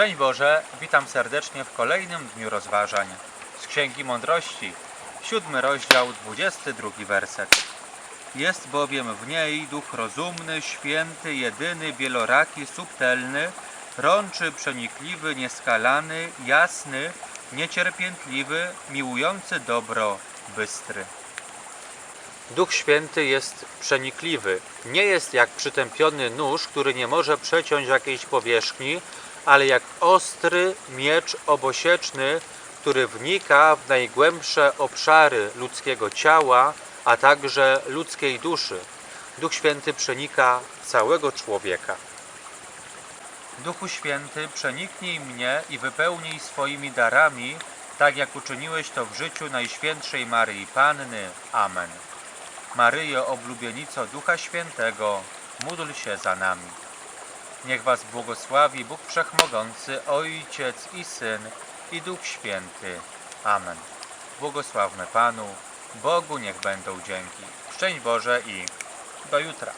Szczęść Boże, witam serdecznie w kolejnym dniu rozważań. Z Księgi Mądrości, siódmy rozdział, 22 werset. Jest bowiem w niej duch rozumny, święty, jedyny, wieloraki, subtelny, rączy, przenikliwy, nieskalany, jasny, niecierpiętliwy, miłujący dobro, bystry. Duch Święty jest przenikliwy. Nie jest jak przytępiony nóż, który nie może przeciąć jakiejś powierzchni, ale jak ostry miecz obosieczny, który wnika w najgłębsze obszary ludzkiego ciała, a także ludzkiej duszy. Duch Święty przenika całego człowieka. Duchu Święty, przeniknij mnie i wypełnij swoimi darami, tak jak uczyniłeś to w życiu Najświętszej Maryi Panny. Amen. Maryjo, oblubienico Ducha Świętego, módl się za nami. Niech Was błogosławi Bóg Wszechmogący, Ojciec i Syn i Duch Święty. Amen. Błogosławmy Panu, Bogu niech będą dzięki. Szczęść Boże i do jutra.